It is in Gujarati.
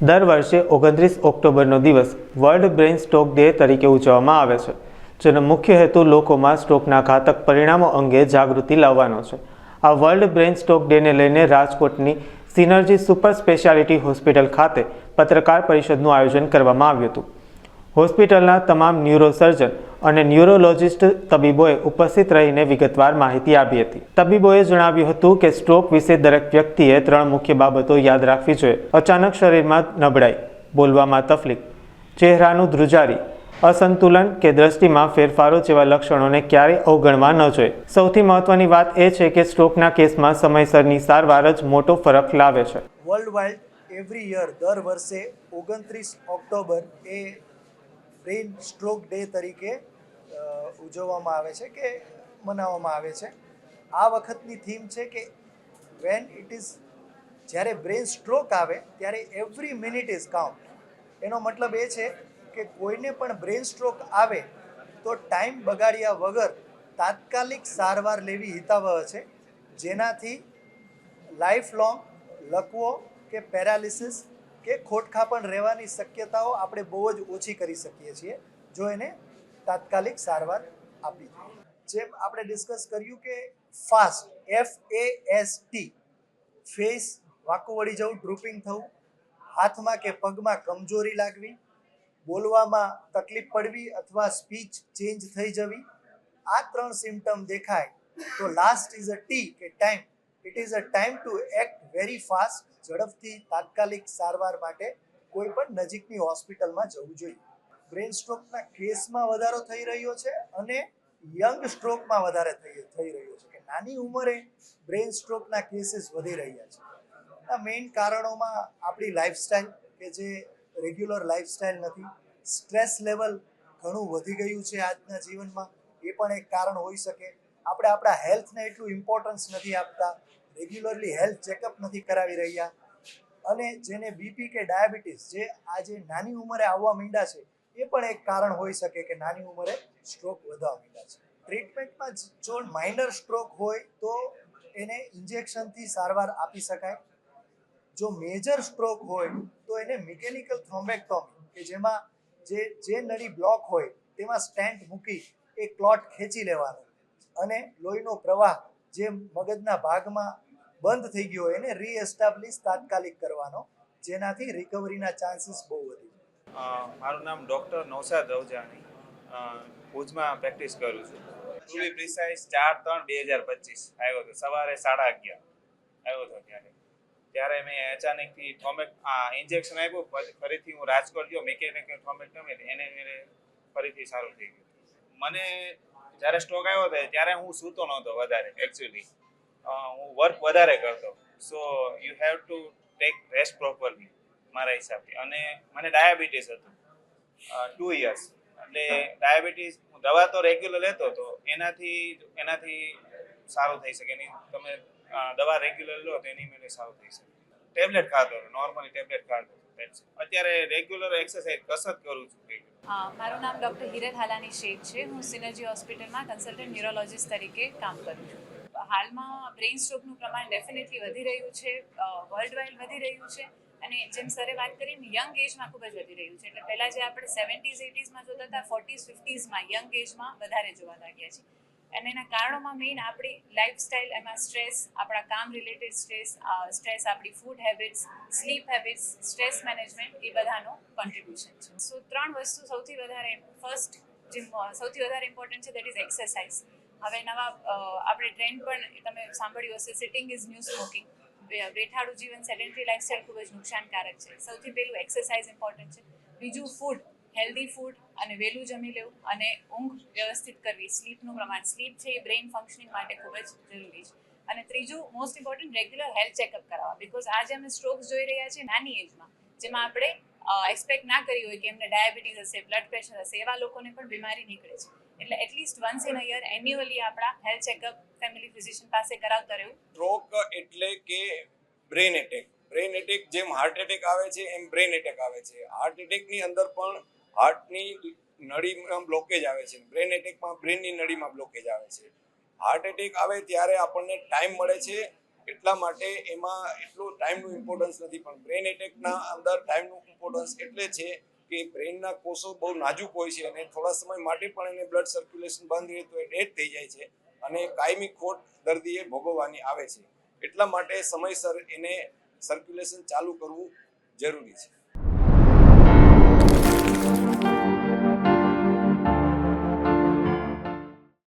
દર વર્ષે ઓગણત્રીસ ઓક્ટોબરનો દિવસ વર્લ્ડ બ્રેઇન સ્ટોક ડે તરીકે ઉજવવામાં આવે છે, જેનો મુખ્ય હેતુ લોકોમાં સ્ટોકના ઘાતક પરિણામો અંગે જાગૃતિ લાવવાનો છે. આ વર્લ્ડ બ્રેઇન સ્ટોક ડેને લઈને રાજકોટની સિનર્જી સુપર સ્પેશિયાલિટી હોસ્પિટલ ખાતે પત્રકાર પરિષદનું આયોજન કરવામાં આવ્યું હતું. હોસ્પિટલના તમામ ન્યુરોસર્જન અને ન્યુરોલોજિસ્ટ તબીબોએ ઉપસ્થિત રહીને વિગતવાર માહિતી આપી હતી. તબીબોએ જણાવ્યું હતું કે સ્ટ્રોક વિશે દરેક વ્યક્તિએ ત્રણ મુખ્ય બાબતો યાદ રાખવી જોઈએ. અચાનક શરીરમાં નબળાઈ, બોલવામાં તકલીફ ચહેરાનું ધ્રુજારી, અસંતુલન કે દ્રષ્ટિમાં ફેરફારો જેવા લક્ષણોને ક્યારેય અવગણવા ન જોઈએ. સૌથી મહત્વની વાત એ છે કે સ્ટ્રોકના કેસમાં સમયસરની સારવાર જ મોટો ફરક લાવે છે. વર્લ્ડ વાઇડ એવરી યર દર વર્ષે ઓગણત્રીસ ઓક્ટોબર એ બ્રેઇન સ્ટ્રોક ડે તરીકે ઉજવવામાં આવે છે કે મનાવવામાં આવે છે. આ વખતની થીમ છે કે વેન ઇટ ઇઝ જ્યારે બ્રેઇન સ્ટ્રોક આવે, ત્યારે એવરી મિનિટ ઇઝ કાઉન્ટ એનો મતલબ એ છે કે કોઈને પણ બ્રેઇન સ્ટ્રોક આવે, તો ટાઈમ બગાડ્યા વગર તાત્કાલિક સારવાર લેવી હિતાવહ છે. જેનાથી લાઈફ લોંગ લકવો કે પેરાલિસિસ કે ખોટખાપણ રહેવાની શક્યતાઓ આપણે બહુ જ ઓછી કરી શકીએ છીએ, જો એને તાત્કાલિક સારવાર આપી જેમ આપણે ડિસ્કસ કર્યું કે fast F A S T face વાંકું વળી જવું ડ્રુપિંગ થવું, હાથમાં કે પગમાં કમજોરી લાગવી, બોલવામાં તકલીફ પડવી અથવા સ્પીચ ચેન્જ થઈ જવી, આ ત્રણ સિમ્ટમ દેખાય તો લાસ્ટ ઇઝ અ ટી કે time it is a time to act very fast ઝડપથી, તાત્કાલિક સારવાર માટે કોઈ પણ નજીકની હોસ્પિટલમાં જવું જોઈએ. બ્રેન સ્ટ્રોકના કેસમાં વધારો થઈ રહ્યો છે અને યંગ સ્ટ્રોકમાં વધારે થઈ થઈ રહ્યો છે. કે નાની ઉંમરે બ્રેન સ્ટ્રોકના કેસીસ વધી રહ્યા છે. આ મેઇન કારણોમાં આપણી લાઈફસ્ટાઈલ કે જે રેગ્યુલર લાઈફસ્ટાઈલ નથી સ્ટ્રેસ લેવલ ઘણું વધી ગયું છે આજના જીવનમાં. એ પણ એક કારણ હોઈ શકે. આપણે આપણા હેલ્થને એટલું ઇમ્પોર્ટન્સ નથી આપતા. રેગ્યુલરલી હેલ્થ ચેકઅપ નથી કરાવી રહ્યા. અને જેને બીપી કે ડાયાબિટીસ જે આજે નાની ઉંમરે આવવા માંડ્યા છે, એ પણ એક કારણ હોઈ શકે કે નાની ઉંમરે સ્ટ્રોક વધવા માંડ્યા છે. ટ્રીટમેન્ટમાં જો માઇનર સ્ટ્રોક હોય તો એને ઇન્જેક્શનથી સારવાર આપી શકાય. જો મેજર સ્ટ્રોક હોય તો એને મિકેનિકલ થ્રોમ્બેક્ટોમી કે જેમાં જે જે નળી બ્લોક હોય તેમાં સ્ટેન્ટ મૂકી એ ક્લોટ ખેંચી લેવાનો. અને લોહીનો પ્રવાહ જે મગજના ભાગમાં બંધ થઈ ગયો એને રીએસ્ટાબ્લિશ તાત્કાલિક કરવાનો. જેનાથી રિકવરીના ચાન્સીસ બહુ વધી મારું નામ ડૉક્ટર નૌશાદ રવજાણી. ભુજમાં પ્રેક્ટિસ કરું છું. ટુ બી પ્રિસાઇઝ ચાર ત્રણ બે હજાર પચીસ આવ્યો હતો. સવારે સાડા અગિયાર આવ્યો હતો ત્યારે. ત્યારે મેં અચાનકથી થોમેક ઇન્જેક્શન આપ્યું. ફરીથી હું રાજકોટ ગયો. મેકેનિકલ થોમેક્ટમી એને મેં ફરીથી સારું થઈ ગયું. મને જ્યારે સ્ટ્રોક આવ્યો હતો ત્યારે હું સૂતો નહોતો વધારે એકચ્યુઅલી હું વર્ક વધારે કરતો. So you have to take rest properly મારા હિસાબથી અને મને ડાયાબિટીસ હતું. ટુ ઇયર્સ એટલે ડાયાબિટીસ હું દવા તો રેગ્યુલર લેતો હતો, એનાથી એનાથી સારું થઈ શકે. એની, તમે દવા રેગ્યુલર લો, તો એની મેળે સારું થઈ શકે. ટેબ્લેટ ખાતો નોર્મલી ટેબ્લેટ ખાતો અત્યારે રેગ્યુલર એક્સરસાઇઝ કસરત કરું છું. regular. મારું નામ ડૉક્ટર હિરલ હાલાની શેખ છે. હું સિનર્જી હોસ્પિટલમાં કન્સલ્ટન્ટ ન્યુરોલોજિસ્ટ તરીકે કામ કરું છું. હાલમાં બ્રેઇન સ્ટ્રોકનું પ્રમાણ ડેફિનેટલી વધી રહ્યું છે. વર્લ્ડ વાઇડ વધી રહ્યું છે. અને જેમ સરે વાત કરી ને, યંગ એજમાં ખૂબ જ વધી રહ્યું છે. એટલે પહેલાં જે આપણે સેવન્ટીઝ એટીઝમાં જોતા હતા, ફોર્ટીઝ, ફિફ્ટીઝમાં યંગ એજમાં વધારે જોવા લાગ્યા છે. અને એના કારણોમાં મેઇન આપણી લાઈફસ્ટાઈલ એમાં સ્ટ્રેસ આપણા કામ રિલેટેડ સ્ટ્રેસ સ્ટ્રેસ આપણી food habits sleep habits stress management એ બધાનો કોન્ટ્રીબ્યુશન છે. સો ત્રણ વસ્તુ સૌથી વધારે ફર્સ્ટ જે સૌથી વધારે ઇમ્પોર્ટન્ટ છે દેટ ઇઝ એક્સરસાઇઝ હવે નવા આપણે ટ્રેન્ડ પણ તમે સાંભળ્યું હશે સિટિંગ ઇઝ ન્યૂ સ્મોકિંગ બેઠાડું જીવન સેડેન્ટરી લાઈફસ્ટાઈલ ખૂબ જ નુકસાનકારક છે. સૌથી પહેલું એક્સરસાઇઝ ઇમ્પોર્ટન્ટ છે. બીજું ફૂડ હેલ્ધી ફૂડ અને વહેલું જમી લેવું અને ઊંઘ વ્યવસ્થિત કરવી. સ્લીપનું પ્રમાણ, સ્લીપ છે એ બ્રેઇન ફંક્શનિંગ માટે ખૂબ જ જરૂરી છે. અને ત્રીજું most important regular health checkup કરાવવા. બિકોઝ આજે અમે સ્ટ્રોક્સ જોઈ રહ્યા છીએ નાની એજમાં જેમાં આપણે એક્સપેક્ટ ના કરી હોય કે એમને ડાયાબિટીસ હશે બ્લડ પ્રેશર હશે, એવા લોકોને પણ બીમારી નીકળે છે. એટલે at least once in a year annually આપણા હેલ્થ ચેકઅપ ફેમિલી ફિઝિશિયન પાસે કરાવતા રહેવું. સ્ટ્રોક એટલે કે બ્રેન એટેક બ્રેન એટેક જેમ હાર્ટ એટેક આવે છે, એમ બ્રેન એટેક આવે છે. હાર્ટ એટેકની અંદર પણ હાર્ટની નળીમાં બ્લોકેજ આવે છે. બ્રેન એટેકમાં બ્રેનની નળીમાં બ્લોકેજ આવે છે. હાર્ટ એટેક આવે ત્યારે આપણને ટાઈમ મળે છે એટલા માટે એમાં એટલું ટાઈમનું ઇમ્પોર્ટન્સ નથી. પણ બ્રેન એટેકના અંદર ટાઈમનું ઇમ્પોર્ટન્સ એટલે છે કે બ્રેનના કોષો બહુ નાજુક હોય છે અને થોડા સમય માટે પણ એને બ્લડ સર્ક્યુલેશન બંધ રહે તો એ ડેડ થઈ જાય છે અને કાયમી ખોટ દર્દીએ ભોગવવાની આવે છે. એટલા માટે સમયસર એને સર્ક્યુલેશન ચાલુ કરવું જરૂરી છે.